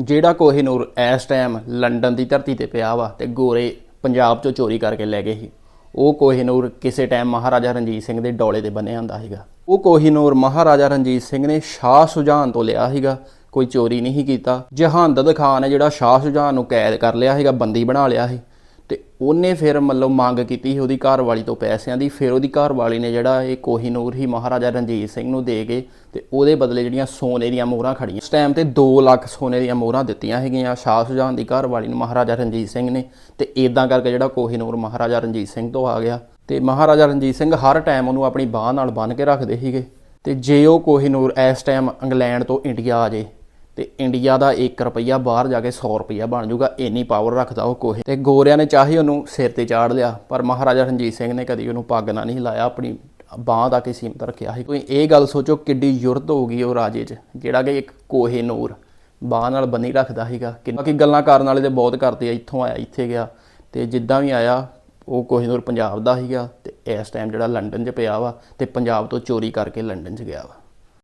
ਜਿਹੜਾ ਕੋਹੀਨੂਰ ਇਸ time London ਦੀ ਧਰਤੀ ਤੇ ਪਿਆ ਵਾ ਤੇ ਗੋਰੇ ਪੰਜਾਬ ਚੋਂ ਚੋਰੀ ਕਰਕੇ ਲੈ ਗਏ ਸੀ। ਉਹ ਕੋਹੀਨੂਰ ਕਿਸੇ ਟਾਈਮ ਮਹਾਰਾਜਾ ਰਣਜੀਤ ਸਿੰਘ ਦੇ ਡੋਲੇ ਤੇ ਬੰਨਿਆ ਹੁੰਦਾ ਸੀਗਾ। ਉਹ ਕੋਹੀਨੂਰ ਮਹਾਰਾਜਾ ਰਣਜੀਤ ਸਿੰਘ ਨੇ ਸ਼ਾਹ ਸੁਜਾਨ ਤੋਂ ਲਿਆ ਸੀਗਾ। ਕੋਈ ਚੋਰੀ ਨਹੀਂ ਕੀਤਾ। ਜਹਾਂਦਦ ਖਾਨ ਹੈ ਜਿਹੜਾ ਸ਼ਾਹ ਸੁਜਾਨ ਨੂੰ ਕੈਦ ਕਰ ਲਿਆ ਸੀਗਾ, ਬੰਦੀ ਬਣਾ ਲਿਆ ਸੀ। ਤੇ ਉਹਨੇ ਫਿਰ ਮਤਲਬ ਮੰਗ ਕੀਤੀ ਸੀ ਉਹਦੀ ਘਰਵਾਲੀ ਤੋਂ ਪੈਸਿਆਂ ਦੀ, ਫਿਰ ਉਹਦੀ ਘਰਵਾਲੀ ਨੇ ਜਿਹੜਾ ਇਹ ਕੋਹੀਨੂਰ ਹੀ ਮਹਾਰਾਜਾ ਰਣਜੀਤ ਸਿੰਘ ਨੂੰ ਦੇ ਕੇ ਤੇ ਉਹਦੇ ਬਦਲੇ ਜਿਹੜੀਆਂ ਸੋਨੇ ਦੀਆਂ ਮੋਹਰਾਂ ਖੜੀਆਂ ਉਸ ਟਾਈਮ ਤੇ 2 ਲੱਖ ਸੋਨੇ ਦੀਆਂ ਮੋਹਰਾਂ ਦਿੱਤੀਆਂ ਹੈਗੀਆਂ ਸ਼ਾਹ ਸੁਜਾਨ ਦੀ ਘਰਵਾਲੀ ਨੂੰ ਮਹਾਰਾਜਾ ਰਣਜੀਤ ਸਿੰਘ ਨੇ ਤੇ ਇਦਾਂ ਕਰਕੇ ਜਿਹੜਾ ਕੋਹੀਨੂਰ ਮਹਾਰਾਜਾ ਰਣਜੀਤ ਸਿੰਘ ਤੋਂ ਆ ਗਿਆ। ਤੇ ਮਹਾਰਾਜਾ ਰਣਜੀਤ ਸਿੰਘ ਹਰ ਟਾਈਮ ਉਹਨੂੰ ਆਪਣੀ ਬਾਹ ਨਾਲ ਬੰਨ੍ਹ ਕੇ ਰੱਖਦੇ ਸੀਗੇ ਤੇ ਜੇ ਉਹ ਕੋਹੀਨੂਰ ਇਸ ਟਾਈਮ ਇੰਗਲੈਂਡ ਤੋਂ ਇੰਡੀਆ ਆ ਜੇ ਤੇ ਇੰਡੀਆ ਦਾ 1 ਰੁਪਈਆ ਬਾਹਰ ਜਾ ਕੇ 100 ਰੁਪਈਆ ਬਣ ਜਾਊਗਾ, ਇੰਨੀ ਪਾਵਰ ਰੱਖਦਾ ਉਹ ਕੋਹੇ। ਤੇ ਗੋਰਿਆਂ ਨੇ ਚਾਹੇ ਉਹਨੂੰ ਸਿਰ ਤੇ ਚਾੜ ਲਿਆ, ਪਰ ਮਹਾਰਾਜਾ ਰਣਜੀਤ ਸਿੰਘ ਨੇ ਕਦੀ ਉਹਨੂੰ ਪੱਗ ਨਾ ਨਹੀਂ ਲਾਇਆ ਆਪਣੀ ਬਾਹ ਦਾ ਕੇ ਸੀਮਤ ਰੱਖਿਆ ਸੀ। ਤੁਸੀਂ ਇਹ ਗੱਲ ਸੋਚੋ ਕਿੱਡੀ ਯੁਰਤ ਹੋਊਗੀ ਉਹ ਰਾਜੇ 'ਚ, ਜਿਹੜਾ ਕਿ ਇੱਕ ਕੋਹੇ ਨੂਰ ਬਾਹ ਨਾਲ ਬੰਨੀ ਰੱਖਦਾ ਸੀਗਾ। ਕਿ ਬਾਕੀ ਗੱਲਾਂ ਕਰਨ ਵਾਲੇ ਤੇ ਬਹੁਤ ਕਰਦੇ ਆ, ਇੱਥੋਂ ਆਇਆ, ਇੱਥੇ ਗਿਆ। ਤੇ ਜਿੱਦਾਂ ਵੀ ਆਇਆ, ਉਹ ਕੋਹੀਨੂਰ ਪੰਜਾਬ ਦਾ ਸੀਗਾ ਤੇ ਇਸ ਟਾਈਮ ਜਿਹੜਾ ਲੰਡਨ 'ਚ ਪਿਆ ਵਾ ਤੇ ਪੰਜਾਬ ਤੋਂ ਚੋਰੀ ਕਰਕੇ ਲੰਡਨ 'ਚ ਗਿਆ ਵਾ।